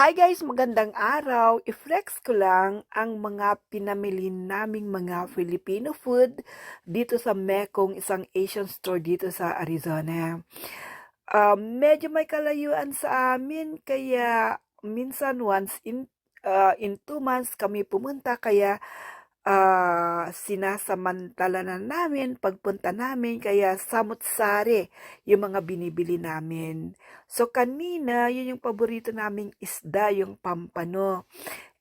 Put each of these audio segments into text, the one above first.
Hi guys, magandang araw. I-flex ko lang ang mga pinamili naming mga Filipino food dito sa Mekong, isang Asian store dito sa Arizona. Um, medyo may kalayuan sa amin, kaya minsan once in, uh, in two months kami pumunta, kaya sinasamantala na namin pagpunta namin kaya samut-sari yung mga binibili namin. So kanina, yun yung paborito naming isda, yung pampano.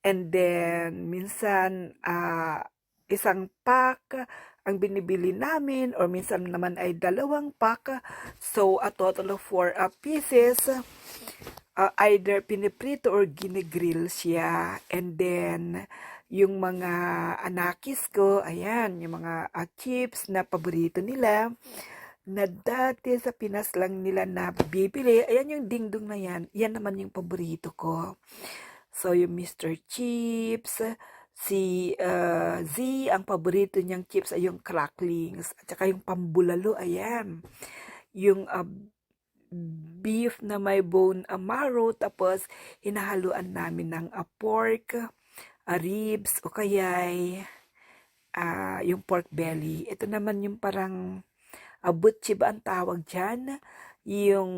And then minsan ah, isang pack ang binibili namin or minsan naman ay dalawang pack. So a total of four ah, pieces. Ah, either piniprito or ginigrill siya. And then yung mga anakis ko, ayan, yung mga ah, chips na paborito nila, na dati sa Pinas lang nila na bibili. Ayan yung dingdong na yan. Yan naman yung paborito ko. So, yung Mr. Chips, si ah, Z, ang paborito niyang chips ay yung cracklings. At saka yung pambulalo, ayan. Yung ah, beef na may bone amaro, tapos hinahaluan namin ng ah, pork, ah, ribs, o kaya'y ah, yung pork belly. Ito naman yung parang uh, butchi ba ang tawag dyan? Yung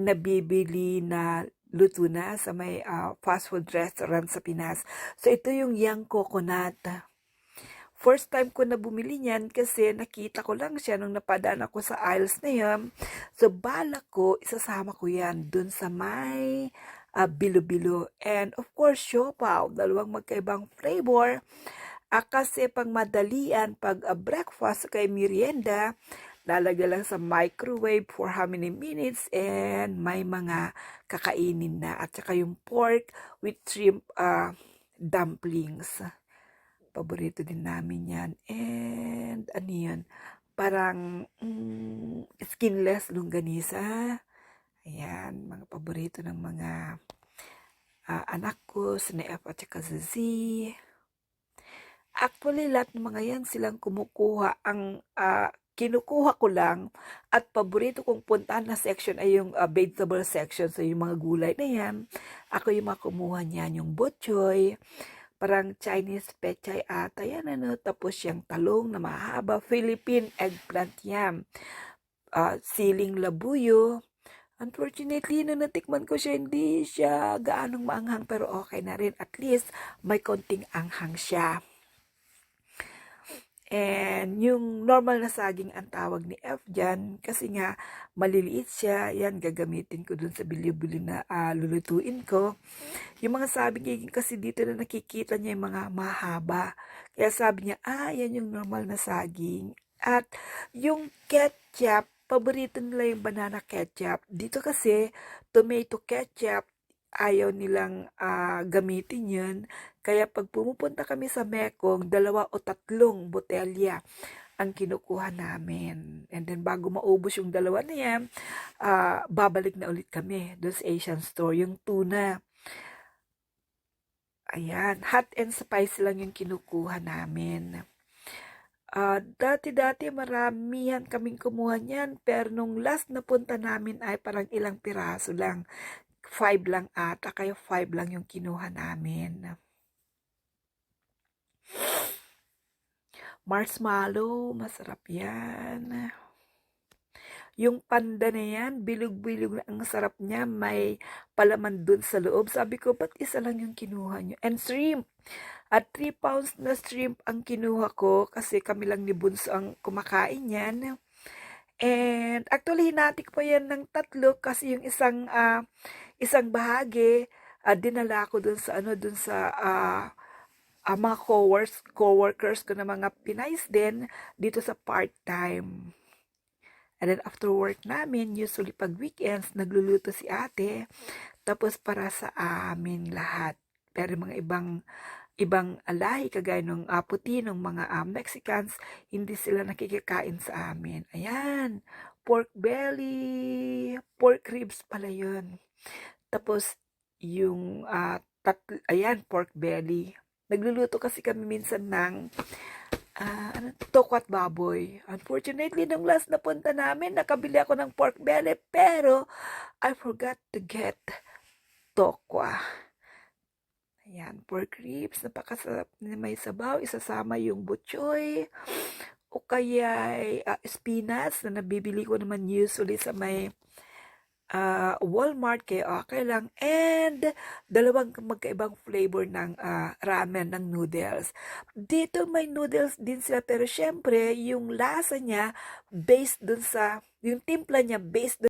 nabibili na luto na sa may ah, fast food restaurant sa Pinas. So, ito yung young coconut. First time ko na bumili niyan kasi nakita ko lang siya nung napadaan ako sa aisles na yun. So, balak ko, isasama ko yan dun sa may ah, bilo-bilo. And of course, siopaw. Dalawang magkaibang flavor. Ah, kasi pang madalian, pag ah, breakfast kay merienda, lalagay lang sa microwave for how many minutes and may mga kakainin na. At saka yung pork with shrimp ah, dumplings. Paborito din namin yan. And ano yun? Parang mm, skinless longganisa. Ayan, mga paborito ng mga ah, anak ko, si Neef at saka si Z. Actually, lahat ng mga yan silang kumukuha. Ang ah, kinukuha ko lang at paborito kong puntahan na section ay yung ah, vegetable section. So, yung mga gulay na yan. Ako yung mga kumuha niyan, yung butchoy, parang Chinese pechay ata yan, ano. Tapos yung talong na mahaba, Philippine eggplant yan. Ah, siling labuyo. Unfortunately, nung natikman ko siya, hindi siya gaanong maanghang pero okay na rin. At least, may konting anghang siya. And yung normal na saging ang tawag ni F dyan kasi nga maliliit siya. Yan, gagamitin ko dun sa bilyo-bilyo na ah, lulutuin ko. Yung mga saging kasi dito na nakikita niya yung mga mahaba. Kaya sabi niya, ah, yan yung normal na saging. At yung ketchup, paborito nila yung banana ketchup. Dito kasi, tomato ketchup, ayaw nilang ah, gamitin yun. Kaya pag pumupunta kami sa Mekong, dalawa o tatlong botelya ang kinukuha namin. And then bago maubos yung dalawa na yan, ah, babalik na ulit kami doon sa Asian store, yung tuna. Ayan, hot and spicy lang yung kinukuha namin. Ah, dati-dati maramihan kaming kumuha niyan, pero nung last na punta namin ay parang ilang piraso lang. Five lang ata, kaya five lang yung kinuha namin. Marshmallow, masarap yan. Yung panda na yan, bilog-bilog na ang sarap niya. May palaman dun sa loob. Sabi ko, ba't isa lang yung kinuha niyo? And shrimp. At 3 pounds na shrimp ang kinuha ko kasi kami lang ni Bunso ang kumakain yan. And actually, hinati ko pa yan ng tatlo kasi yung isang ah, isang bahagi, ah, dinala ko dun sa ano, dun sa ah, ah, mga coworkers, coworkers ko na mga Pinays din dito sa part-time. And then after work namin, usually pag weekends, nagluluto si ate. Tapos para sa amin lahat. Pero mga ibang ibang lahi kagaya ng ah, puti ng mga ah, Mexicans, hindi sila nakikikain sa amin. Ayan, pork belly, pork ribs pala yun. Tapos yung ah, tat- ayan, pork belly. Nagluluto kasi kami minsan ng ah, ano, toko at baboy. Unfortunately, nung last na punta namin, nakabili ako ng pork belly, pero I forgot to get tokwa. Ayan, pork ribs, napakasarap na may sabaw, isasama yung butchoy, o kaya uh, spinach na nabibili ko naman usually sa may uh, Walmart, kaya okay lang. And dalawang magkaibang flavor ng uh, ramen, ng noodles. Dito may noodles din sila, pero syempre, yung lasa niya, based dun sa, yung timpla niya, based dun